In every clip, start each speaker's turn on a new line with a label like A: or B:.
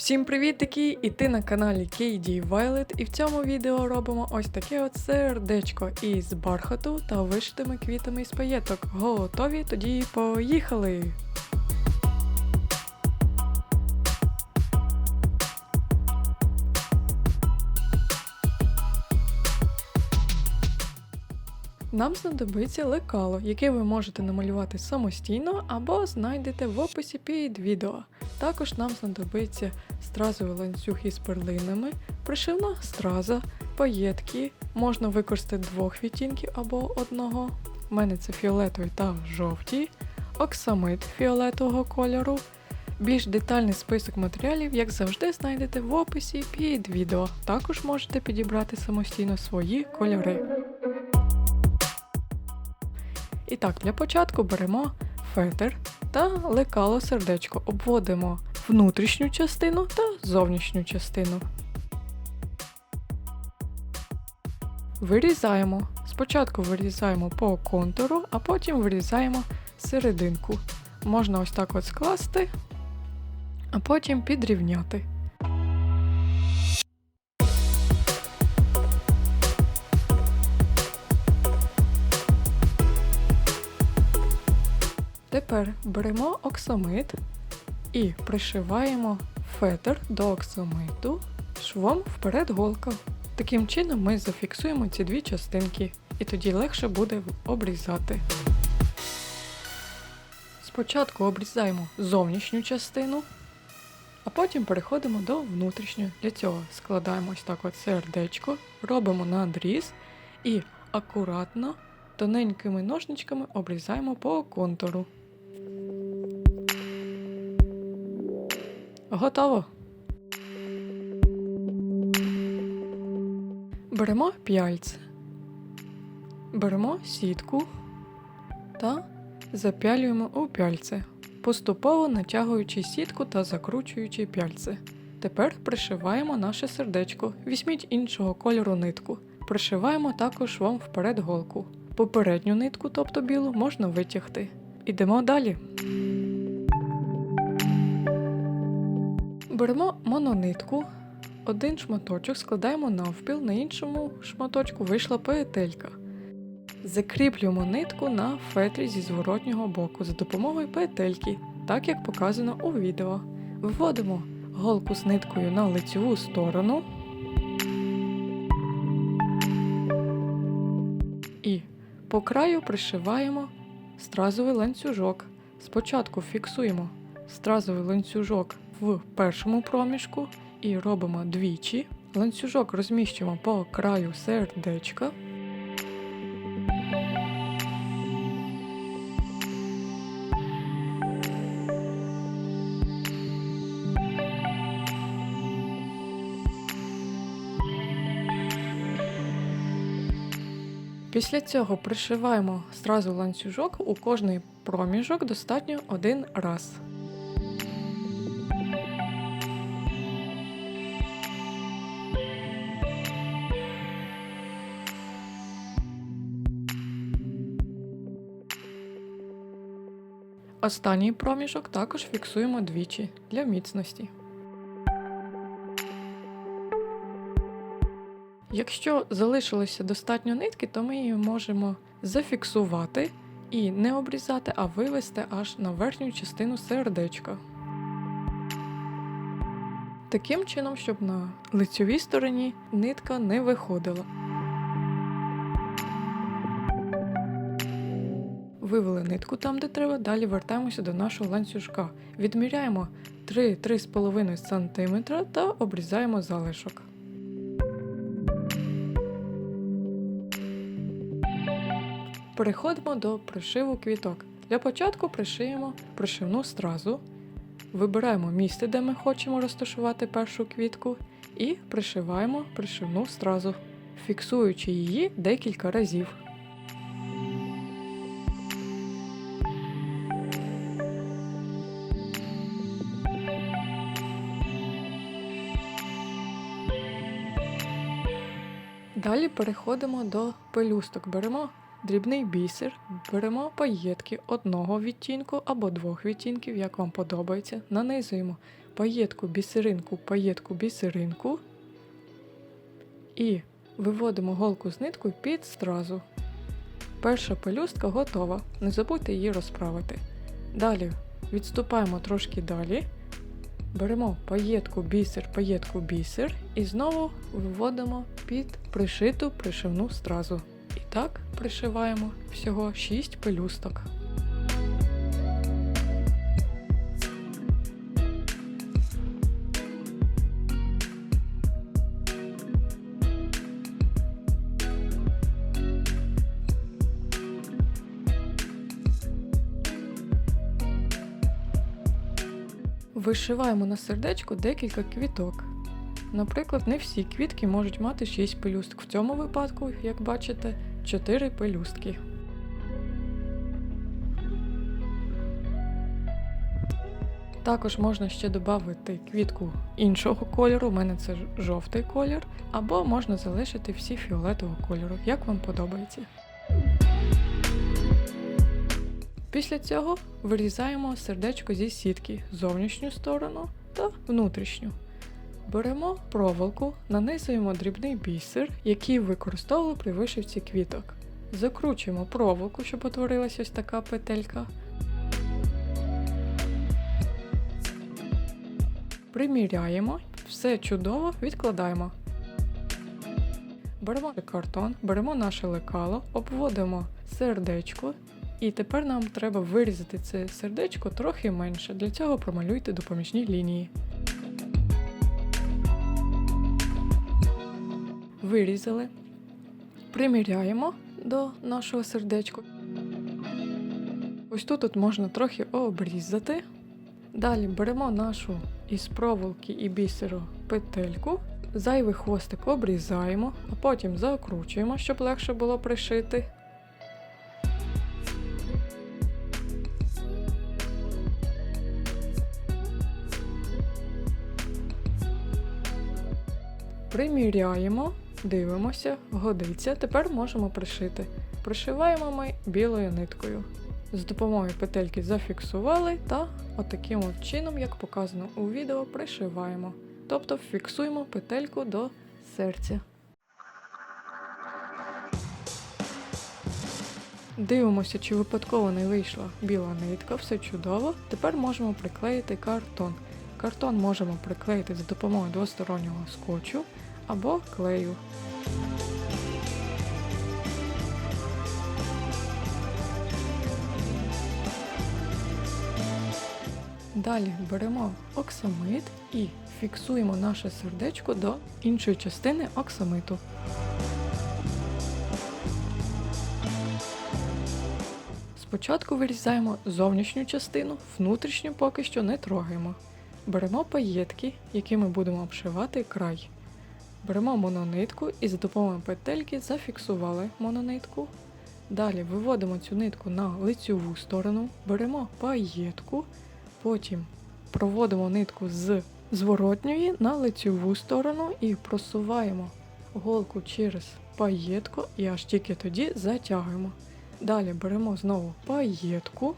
A: Всім привітики! І ти на каналі KD Violet, і в цьому відео робимо ось таке от сердечко із бархату та вишитими квітами із паєток. Готові? Тоді поїхали! Нам знадобиться лекало, яке ви можете намалювати самостійно або знайдете в описі під відео. Також нам знадобиться стразовий ланцюг із перлинами, пришивна страза, паєтки. Можна використати двох відтінків або одного. У мене це фіолетовий та жовті, оксамит фіолетового кольору. Більш детальний список матеріалів, як завжди, знайдете в описі під відео. Також можете підібрати самостійно свої кольори. І так, для початку беремо фетр та лекало сердечко. Обводимо внутрішню частину та зовнішню частину. Вирізаємо. Спочатку вирізаємо по контуру, а потім вирізаємо серединку. Можна ось так от скласти, а потім підрівняти. Тепер беремо оксамит і пришиваємо фетр до оксамиту швом вперед голка. Таким чином ми зафіксуємо ці дві частинки, і тоді легше буде обрізати. Спочатку обрізаємо зовнішню частину, а потім переходимо до внутрішньої. Для цього складаємо ось так от сердечко, робимо надріз і акуратно тоненькими ножничками обрізаємо по контуру. Готово. Беремо п'яльце, беремо сітку та запялюємо у пяльце, поступово натягуючи сітку та закручуючи пяльце. Тепер пришиваємо наше сердечко. Візьміть іншого кольору нитку. Пришиваємо також вам вперед голку. Попередню нитку, тобто білу, можна витягти. Ідемо далі. Беремо мононитку, один шматочок складаємо навпіл, на іншому шматочку вийшла петелька. Закріплюємо нитку на фетрі зі зворотнього боку за допомогою петельки, так як показано у відео. Виводимо голку з ниткою на лицеву сторону. І по краю пришиваємо стразовий ланцюжок. Спочатку фіксуємо стразовий ланцюжок в першому проміжку і робимо двічі. Ланцюжок розміщуємо по краю сердечка. Після цього пришиваємо зразу ланцюжок у кожний проміжок достатньо один раз. Останній проміжок також фіксуємо двічі для міцності. Якщо залишилося достатньо нитки, то ми її можемо зафіксувати і не обрізати, а вивести аж на верхню частину сердечка. Таким чином, щоб на лицьовій стороні нитка не виходила. Вивели нитку там, де треба, далі вертаємося до нашого ланцюжка. Відміряємо 3-3,5 см та обрізаємо залишок. Переходимо до пришиву квіток. Для початку пришиємо пришивну стразу, вибираємо місце, де ми хочемо розташувати першу квітку, і пришиваємо пришивну стразу, фіксуючи її декілька разів. Далі переходимо до пелюсток. Беремо дрібний бісер, беремо паєтки одного відтінку або двох відтінків, як вам подобається, нанизуємо паєтку, бісеринку, паєтку, бісеринку. І виводимо голку з ниткою під стразу. Перша пелюстка готова. Не забудьте її розправити. Далі відступаємо трошки далі. Беремо паєтку, бісер, паєтку, бісер і знову виводимо під пришиту пришивну стразу. І так пришиваємо всього 6 пелюсток. Вишиваємо на сердечку декілька квіток. Наприклад, не всі квітки можуть мати 6 пелюсток. В цьому випадку, як бачите, 4 пелюстки. Також можна ще додати квітку іншого кольору, у мене це жовтий колір, або можна залишити всі фіолетового кольору, як вам подобається. Після цього вирізаємо сердечко зі сітки зовнішню сторону та внутрішню. Беремо проволоку, нанизуємо дрібний бісер, який використовували при вишивці квіток. Закручуємо проволоку, щоб утворилася ось така петелька. Приміряємо, все чудово відкладаємо. Беремо картон, беремо наше лекало, обводимо сердечко і тепер нам треба вирізати це сердечко трохи менше. Для цього промалюйте допоміжні лінії. Вирізали. Приміряємо до нашого сердечка. Ось тут от можна трохи обрізати. Далі беремо нашу із проволоки і бісеру петельку, зайвий хвостик обрізаємо, а потім закручуємо, щоб легше було пришити. Приміряємо, дивимося, годиться. Тепер можемо пришити. Пришиваємо ми білою ниткою. З допомогою петельки зафіксували та отаким от чином, як показано у відео, пришиваємо. Тобто фіксуємо петельку до серця. Дивимося, чи випадково не вийшла біла нитка, все чудово. Тепер можемо приклеїти картон. Картон можемо приклеїти за допомогою двостороннього скотчу або клею. Далі беремо оксамит і фіксуємо наше сердечко до іншої частини оксамиту. Спочатку вирізаємо зовнішню частину, внутрішню поки що не трогаємо. Беремо паєтки, якими будемо обшивати край. Беремо мононитку і за допомогою петельки зафіксували мононитку. Далі виводимо цю нитку на лицьову сторону, беремо паєтку, потім проводимо нитку з зворотньої на лицьову сторону і просуваємо голку через паєтку і аж тільки тоді затягуємо. Далі беремо знову паєтку.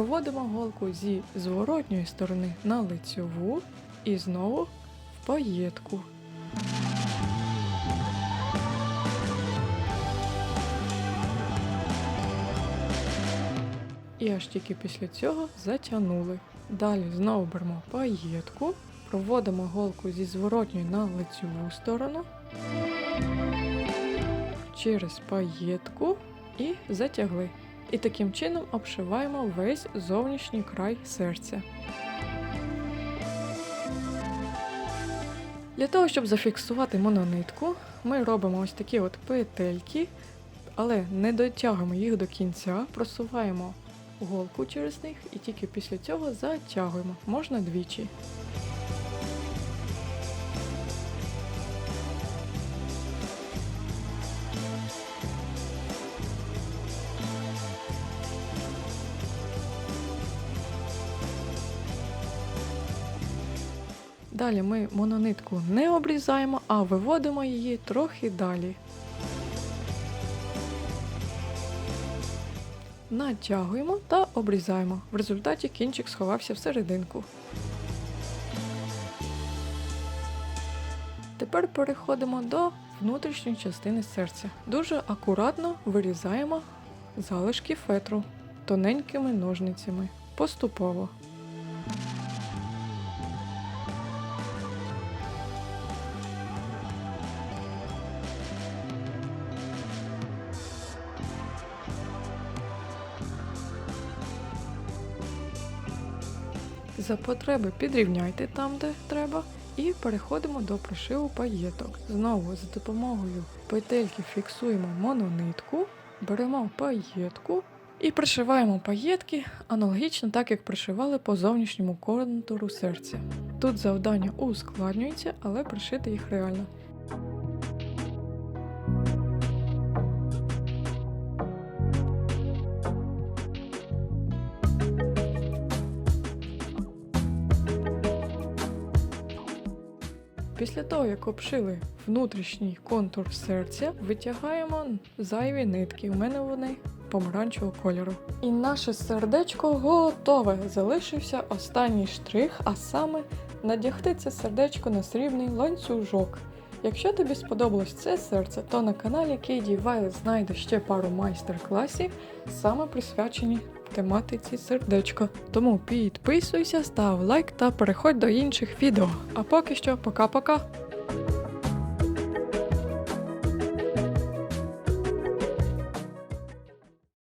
A: Проводимо голку зі зворотньої сторони на лицьову і знову в паєтку. І аж тільки після цього затягнули. Далі знову беремо паєтку, проводимо голку зі зворотньої на лицьову сторону через паєтку і затягли. І таким чином обшиваємо весь зовнішній край серця. Для того, щоб зафіксувати мононитку, ми робимо ось такі от петельки, але не дотягуємо їх до кінця, просуваємо голку через них і тільки після цього затягуємо, можна двічі. Далі ми мононитку не обрізаємо, а виводимо її трохи далі. натягуємо та обрізаємо. В результаті кінчик сховався всерединку. Тепер переходимо до внутрішньої частини серця. Дуже акуратно вирізаємо залишки фетру тоненькими ножницями поступово. За потреби підрівняйте там, де треба, і переходимо до пришиву паєток. Знову за допомогою петельки фіксуємо мононитку, беремо паєтку і пришиваємо паєтки аналогічно так, як пришивали по зовнішньому контуру серця. Тут завдання ускладнюється, але пришити їх реально. Після того, як обшили внутрішній контур серця, витягаємо зайві нитки. У мене вони помаранчевого кольору. І наше сердечко готове. Залишився останній штрих, а саме надягти це сердечко на срібний ланцюжок. Якщо тобі сподобалось це серце, то на каналі KD Violet знайдеш ще пару майстер-класів, саме присвячені тематиці сердечко. Тому підписуйся, став лайк та переходь до інших відео. А поки що, пока-пока!